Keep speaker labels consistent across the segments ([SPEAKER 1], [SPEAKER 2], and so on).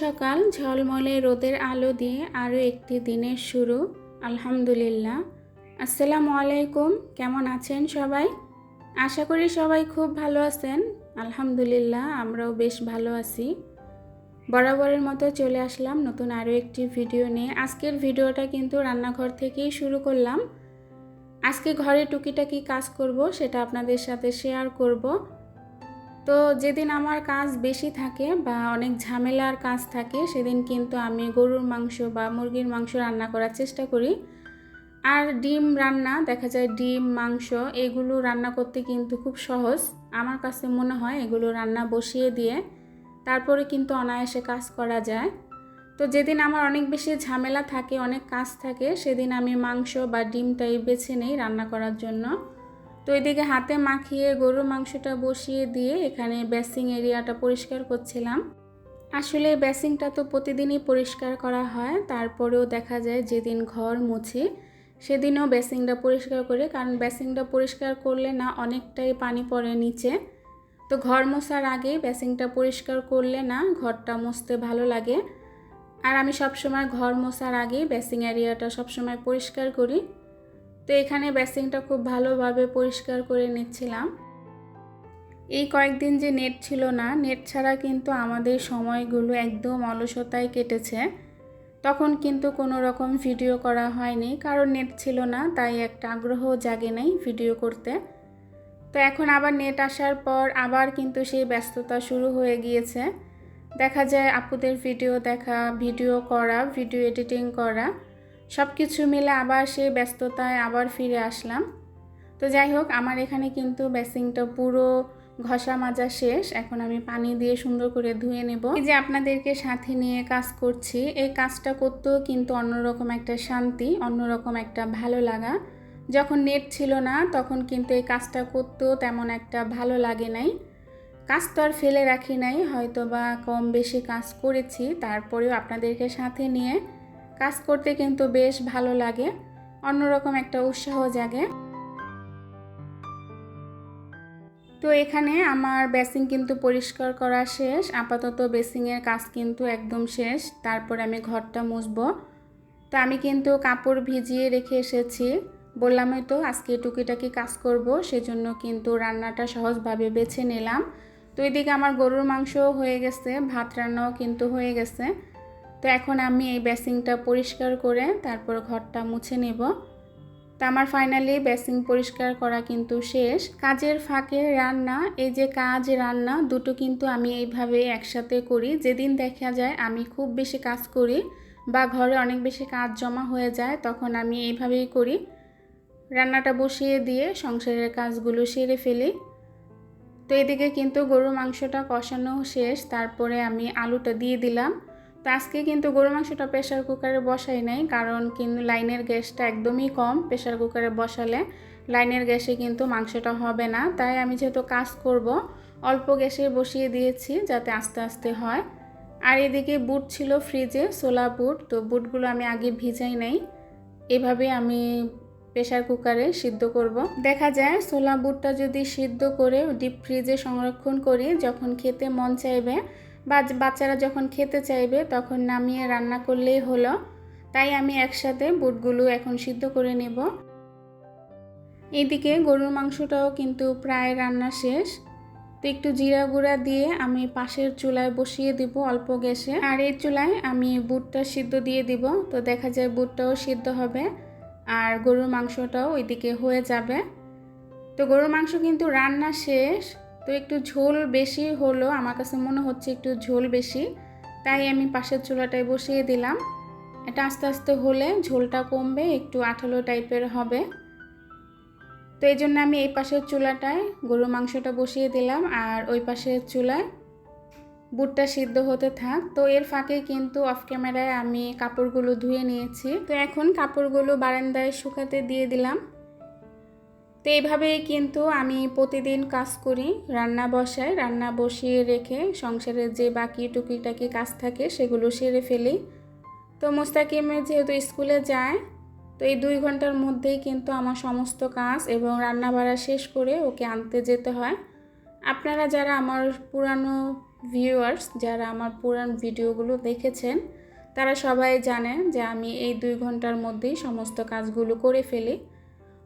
[SPEAKER 1] সকাল ঝলমলে রোদের আলো দিয়ে আরও একটি দিনের শুরু। আলহামদুলিল্লাহ। আসসালামু আলাইকুম। কেমন আছেন সবাই? আশা করি সবাই খুব ভালো আছেন। আলহামদুলিল্লাহ, আমরাও বেশ ভালো আছি। বরাবরের মতো চলে আসলাম নতুন আরও একটি ভিডিও নিয়ে। আজকের ভিডিওটা কিন্তু রান্নাঘর থেকেই শুরু করলাম। আজকে ঘরে টুকিটাকি কাজ করব, সেটা আপনাদের সাথে শেয়ার করব। তো যেদিন আমার কাজ বেশি থাকে বা অনেক ঝামেলার কাজ থাকে, সেদিন কিন্তু আমি গরুর মাংস বা মুরগির মাংস রান্না করার চেষ্টা করি। আর ডিম রান্না, দেখা যায় ডিম, মাংস, এগুলো রান্না করতে কিন্তু খুব সহজ। আমার কাছে মনে হয় এগুলো রান্না বসিয়ে দিয়ে তারপরে কিন্তু অনায়াসে কাজ করা যায়। তো যেদিন আমার অনেক বেশি ঝামেলা থাকে, অনেক কাজ থাকে, সেদিন আমি মাংস বা ডিমটাই বেছে নেই রান্না করার জন্য। তো এদিকে হাতে মাখিয়ে গরুর মাংসটা বসিয়ে দিয়ে এখানে বেসিং এরিয়াটা পরিষ্কার করছিলাম। আসলে বেসিংটা তো প্রতিদিনই পরিষ্কার করা হয়, তারপরেও দেখা যায় যেদিন ঘর মুছি, সেদিনও বেসিংটা পরিষ্কার করে, কারণ বেসিংটা পরিষ্কার করলে না অনেকটাই পানি পড়ে নিচে। তো ঘর মোছার আগেই বেসিংটা পরিষ্কার করলে না ঘরটা মুছতে ভালো লাগে। আর আমি সবসময় ঘর মোছার আগেই বেসিং এরিয়াটা সবসময় পরিষ্কার করি। তো এখানে বেসিংটা খুব ভালোভাবে পরিষ্কার করে নিচ্ছিলাম। এই কয়েকদিন যে নেট ছিল না নেট ছাড়া কিন্তু আমাদের সময়গুলো একদম অলসতায় কেটেছে। তখন কিন্তু কোনো রকম ভিডিও করা হয়নি, কারণ নেট ছিল না, তাই একটা আগ্রহ জাগে নাই ভিডিও করতে। তো এখন আবার নেট আসার পর আবার কিন্তু সেই ব্যস্ততা শুরু হয়ে গিয়েছে। দেখা যায় আপুদের ভিডিও দেখা ভিডিও করা ভিডিও এডিটিং করা। সব কিছু মিলে আবার সেই ব্যস্ততায় আবার ফিরে আসলাম। তো যাই হোক, আমার এখানে কিন্তু বেসিংটা পুরো ঘষা মাজা শেষ। এখন আমি পানি দিয়ে সুন্দর করে ধুয়ে নেব। এই যে আপনাদেরকে সাথে নিয়ে কাজ করছি, এই কাজটা করতেও কিন্তু অন্যরকম একটা শান্তি, অন্যরকম একটা ভালো লাগা। যখন নেট ছিল না, তখন কিন্তু এই কাজটা করতেও তেমন একটা ভালো লাগে নাই। কাজ তো আর ফেলে রাখি নাই হয়তো বা কম বেশি কাজ করেছি, তারপরেও আপনাদেরকে সাথে নিয়ে কাজ করতে কিন্তু বেশ ভালো লাগে। অন্যরকম একটা উৎসাহ জাগে। তো এখানে আমার বেসিং কিন্তু পরিষ্কার করা শেষ। আপাতত বেসিংয়ের কাজ কিন্তু একদম শেষ। তারপর আমি ঘরটা মুছবো। তো আমি কিন্তু কাপড় ভিজিয়ে রেখে এসেছি। বললামই তো, আজকে টুকিটাকি কাজ করব। সেজন্য কিন্তু রান্নাটা সহজভাবে বেছে নিলাম। তো এদিকে আমার গরুর মাংসও হয়ে গেছে, ভাত রান্নাও কিন্তু হয়ে গেছে। তো এখন আমি এই বেসিংটা পরিষ্কার করে তারপর ঘরটা মুছে নেব। তো আমার ফাইনালি বেসিং পরিষ্কার করা কিন্তু শেষ। কাজের ফাঁকে রান্না, এই যে কাজ, রান্না দুটো কিন্তু আমি এইভাবে একসাথে করি। যেদিন দেখা যায় আমি খুব বেশি কাজ করি বা ঘরে অনেক বেশি কাজ জমা হয়ে যায় তখন আমি এইভাবেই করি। রান্নাটা বসিয়ে দিয়ে সংসারের কাজগুলো সেরে ফেলি। তো এদিকে কিন্তু গরুর মাংসটা কষানো শেষ, তারপরে আমি আলুটা দিয়ে দিলাম। তো আজকে কিন্তু গরু মাংসটা প্রেশার কুকারে বসাই নাই, কারণ কিন্তু লাইনের গ্যাসটা একদমই কম প্রেশার কুকারে বসালে লাইনের গ্যাসে কিন্তু মাংসটা হবে না। তাই আমি যেহেতু কাজ করব, অল্প গ্যাসে বসিয়ে দিয়েছি যাতে আস্তে আস্তে হয়। আর এদিকে বুট ছিল ফ্রিজে সোলা বুট, তো বুটগুলো আমি আগে ভিজাই নাই। এভাবে আমি প্রেশার কুকারে সিদ্ধ করব। দেখা যায় সোলা বুটটা যদি সিদ্ধ করে ডিপ ফ্রিজে সংরক্ষণ করি, যখন খেতে মন চাইবে বাচ্চারা যখন খেতে চাইবে তখন নামিয়ে রান্না করলেই হলো। তাই আমি একসাথে বুটগুলো এখন সিদ্ধ করে নেব। এদিকে গরুর মাংসটাও কিন্তু প্রায় রান্না শেষ। তো একটু জিরা গুঁড়া দিয়ে আমি পাশের চুলায় বসিয়ে দিব অল্প গ্যাসে। আর এই চুলায় আমি বুটটা সিদ্ধ দিয়ে দিব। তো দেখা যায় বুটটাও সিদ্ধ হবে আর গরুর মাংসটাও ওইদিকে হয়ে যাবে। তো গরুর মাংস কিন্তু রান্না শেষ। তো একটু ঝোল বেশি হলো, আমার কাছে মনে হচ্ছে একটু ঝোল বেশি। তাই আমি পাশের চুলাটায় বসিয়ে দিলাম। এটা আস্তে আস্তে হলে ঝোলটা কমবে, একটু আঠালো টাইপের হবে। তো এই জন্য আমি এই পাশের চুলাটায় গরুর মাংসটা বসিয়ে দিলাম আর ওই পাশের চুলায় বুটটা সিদ্ধ হতে থাক। তো এর ফাঁকে কিন্তু অফ ক্যামেরায় আমি কাপড়গুলো ধুয়ে নিয়েছি। তো এখন কাপড়গুলো বারান্দায় শুকাতে দিয়ে দিলাম। তো এইভাবেই কিন্তু আমি প্রতিদিন কাজ করি, রান্না বসাই, রান্না বসিয়ে রেখে সংসারের যে বাকি টুকিটাকি কাজ থাকে সেগুলো সেরে ফেলি। তো মোস্তাকিমে যেহেতু স্কুলে যায়, তো এই দুই ঘণ্টার মধ্যেই কিন্তু আমার সমস্ত কাজ এবং রান্না বাড়া শেষ করে ওকে আনতে যেতে হয়। আপনারা যারা আমার পুরানো ভিউয়ার্স যারা আমার পুরান ভিডিওগুলো দেখেছেন, তারা সবাই জানেন যে আমি এই দুই ঘণ্টার মধ্যেই সমস্ত কাজগুলো করে ফেলি।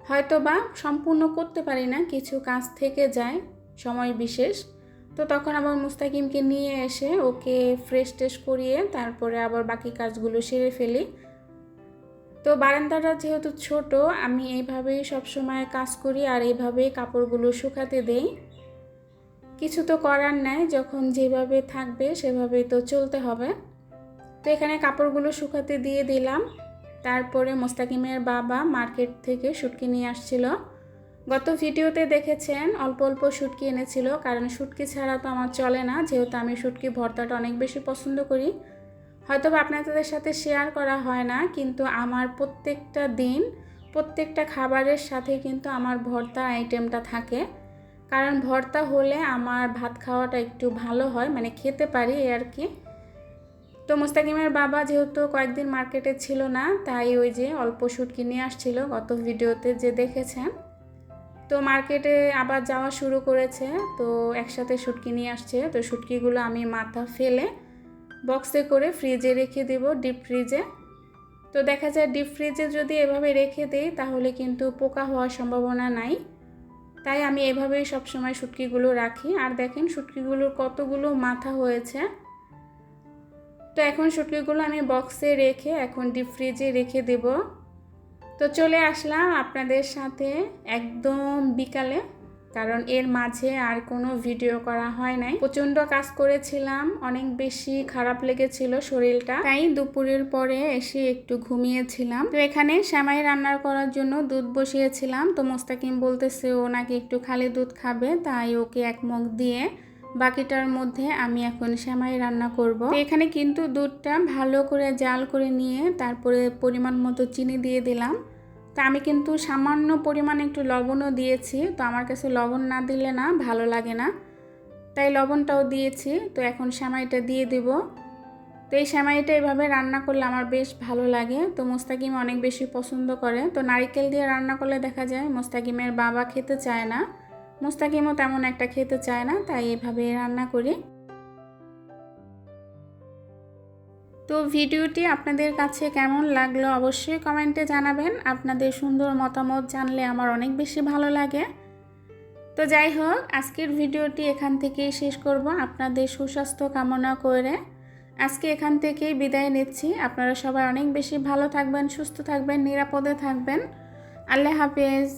[SPEAKER 1] হয়তো বা সম্পূর্ণ করতে পারি না, কিছু কাজ থেকে যায়, সময় বিশেষ। তো তখন আবার মুস্তাকিমকে নিয়ে এসে ওকে ফ্রেশ ট্রেশ করিয়ে তারপরে আবার বাকি কাজগুলো সেরে ফেলি। তো বারান্দাটা যেহেতু ছোট, আমি এইভাবেই সবসময় কাজ করি আর এইভাবেই কাপড়গুলো শুকাতে দেই। কিছু তো করার নাই, যখন যেভাবে থাকবে সেভাবেই তো চলতে হবে। তো এখানে কাপড়গুলো শুকাতে দিয়ে দিলাম। তারপরে মোস্তাকিমের বাবা মার্কেট থেকে শুটকি নিয়ে আসছিল। গত ভিডিওতে দেখেছেন অল্প অল্প শুটকি এনেছিল, কারণ শুটকি ছাড়া তো আমার চলে না, যেহেতু আমি শুটকি ভর্তাটা অনেক বেশি পছন্দ করি। হয়তো আপনাদের সাথে শেয়ার করা হয় না, কিন্তু আমার প্রত্যেকটা দিন, প্রত্যেকটা খাবারের সাথে কিন্তু আমার ভর্তা আইটেমটা থাকে। কারণ ভর্তা হলে আমার ভাত খাওয়াটা একটু ভালো হয় মানে খেতে পারি আর কি। তো মুস্তাকিমের বাবা যেহেতু কয়েকদিন মার্কেটে ছিল না, তাই ওই যে অল্প শুটকি কিনে আসছিল গত ভিডিওতে যে দেখেছেন। তো মার্কেটে আবার যাওয়া শুরু করেছে, তো একসাথে শুটকি নিয়ে আসছে। তো শুটকিগুলো আমি মাথা ফেলে বক্সে করে ফ্রিজে রেখে দেব, ডিপ ফ্রিজে। তো দেখা যায় ডিপ ফ্রিজে যদি এভাবে রেখে দিই, তাহলে কিন্তু পোকা হওয়ার সম্ভাবনা নাই। তাই আমি এভাবেই সবসময় শুটকিগুলো রাখি। আর দেখেন শুটকিগুলোর কতগুলো মাথা হয়েছে। তো এখন শুটকিগুলো আমি বক্সে রেখে এখন ডিপ ফ্রিজে রেখে দেব। তো চলে আসলাম আপনাদের সাথে একদম বিকালে, কারণ এর মাঝে আর কোনো ভিডিও করা হয় নাই। প্রচণ্ড কাজ করেছিলাম, অনেক বেশি খারাপ লেগেছিল শরীরটা, তাই দুপুরের পরে এসে একটু ঘুমিয়েছিলাম। তো এখানে শ্যামাই রান্নার করার জন্য দুধ বসিয়েছিলাম, তো মোস্তাকিম বলতেছে ও নাকি একটু খালি দুধ খাবে, তাই ওকে এক মগ দিয়ে বাকিটার মধ্যে আমি এখন শ্যামাই রান্না করব। এখানে কিন্তু দুধটা ভালো করে জাল করে নিয়ে তারপরে পরিমাণ মতো চিনি দিয়ে দিলাম। তো আমি কিন্তু সামান্য পরিমাণে একটু লবণও দিয়েছি। তো আমার কাছে লবণ না দিলে না ভালো লাগে না। তাই লবণটাও দিয়েছি। তো এখন সেমাইটা দিয়ে দেব। তো এই সেমাইটা এভাবে রান্না করলে আমার বেশ ভালো লাগে। তো মোস্তাকিম অনেক বেশি পছন্দ করে। তো নারিকেল দিয়ে রান্না করলে দেখা যায় মোস্তাকিমের বাবা খেতে চায় না। মোস্তাকিমও তেমন একটা খেতে চায় না, তাই এভাবে রান্না করি। তো ভিডিওটি আপনাদের কাছে কেমন লাগল অবশ্যই কমেন্টে জানাবেন। আপনাদের সুন্দর মতামত জানলে আমার অনেক বেশি ভালো লাগে। তো যাই হোক, আজকের ভিডিওটি এখান থেকেই শেষ করব। আপনাদের সুস্বাস্থ্য কামনা করে আজকে এখান থেকেই বিদায় নিচ্ছি। আপনারা সবাই অনেক বেশি ভালো থাকবেন, সুস্থ থাকবেন, নিরাপদে থাকবেন। আল্লাহ হাফেজ।